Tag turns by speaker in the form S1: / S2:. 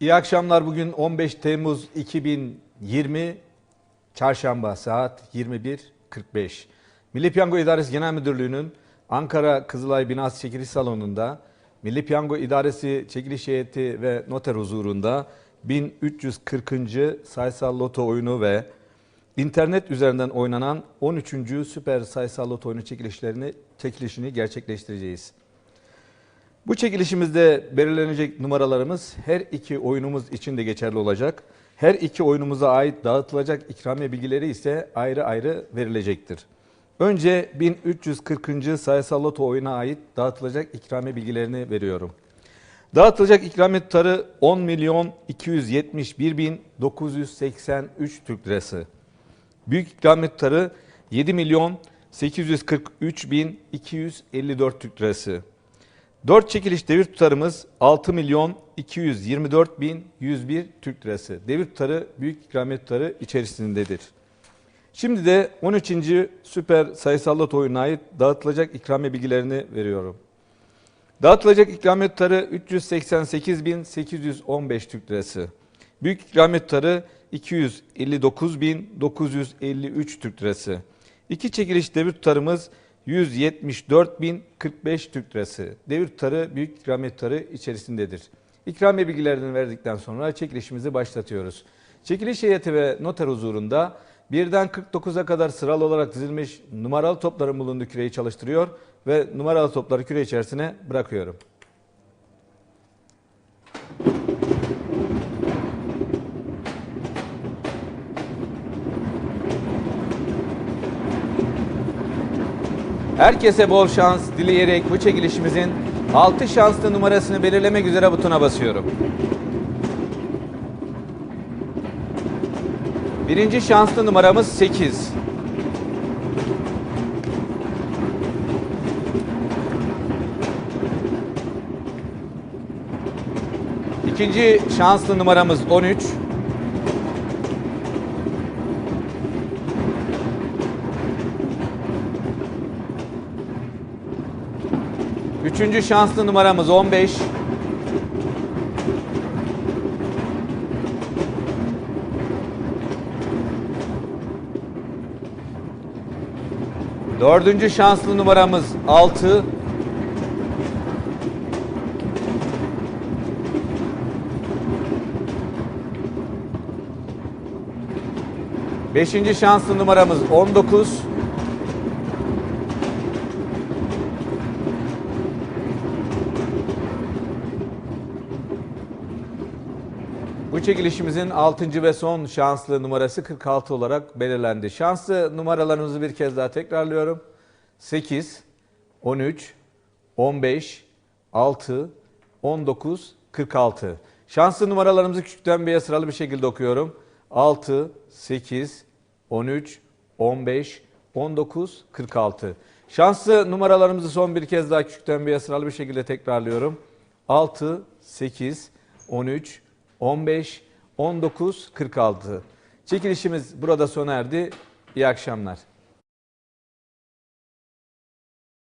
S1: İyi akşamlar. Bugün 15 Temmuz 2020 Çarşamba saat 21.45. Milli Piyango İdaresi Genel Müdürlüğü'nün Ankara Kızılay Binası Çekiliş Salonu'nda Milli Piyango İdaresi Çekiliş Heyeti ve Noter huzurunda 1340. sayısal loto oyunu ve internet üzerinden oynanan 13. Süper Sayısal Loto oyunu çekilişlerini çekilişini gerçekleştireceğiz. Bu çekilişimizde belirlenecek numaralarımız her iki oyunumuz için de geçerli olacak. Her iki oyunumuza ait dağıtılacak ikramiye bilgileri ise ayrı ayrı verilecektir. Önce 1340. sayısal loto oyuna ait dağıtılacak ikramiye bilgilerini veriyorum. Dağıtılacak ikramiye tutarı 10 milyon 271 bin 983 Türk lirası. Büyük ikramiye tutarı 7 milyon 843 bin 254 Türk lirası. 4 çekiliş devir tutarımız 6 milyon 224 bin 101 Türk lirası. Devir tutarı büyük ikramiye tutarı içerisindedir. Şimdi de 13. Süper Sayısal Loto oyununa ait dağıtılacak ikramiye bilgilerini veriyorum. Dağıtılacak ikramiye tutarı 388 bin 815 Türk lirası. Büyük ikramiye tutarı 259 bin 953 Türk lirası. İki çekiliş devir tutarımız 174.045 Türk lirası. Devir tutarı büyük ikramiye tutarı içerisindedir. İkramiye bilgilerini verdikten sonra çekilişimizi başlatıyoruz. Çekiliş heyeti ve noter huzurunda birden 49'a kadar sıralı olarak dizilmiş numaralı topların bulunduğu küreyi çalıştırıyor ve numaralı topları küre içerisine bırakıyorum. Herkese bol şans dileyerek bu çekilişimizin 6 şanslı numarasını belirlemek üzere butona basıyorum. Birinci şanslı numaramız 8. İkinci şanslı numaramız 13. Üçüncü şanslı numaramız 15. Dördüncü şanslı numaramız 6. Beşinci şanslı numaramız 19. Bu çekilişimizin 6. ve son şanslı numarası 46 olarak belirlendi. Şanslı numaralarımızı bir kez daha tekrarlıyorum. 8, 13, 15, 6, 19, 46. Şanslı numaralarımızı küçükten bir'e sıralı bir şekilde okuyorum. 6, 8, 13, 15, 19, 46. Şanslı numaralarımızı son bir kez daha küçükten bir'e sıralı bir şekilde tekrarlıyorum. 6, 8, 13, 15, 19, 46. Çekilişimiz burada sona erdi. İyi akşamlar.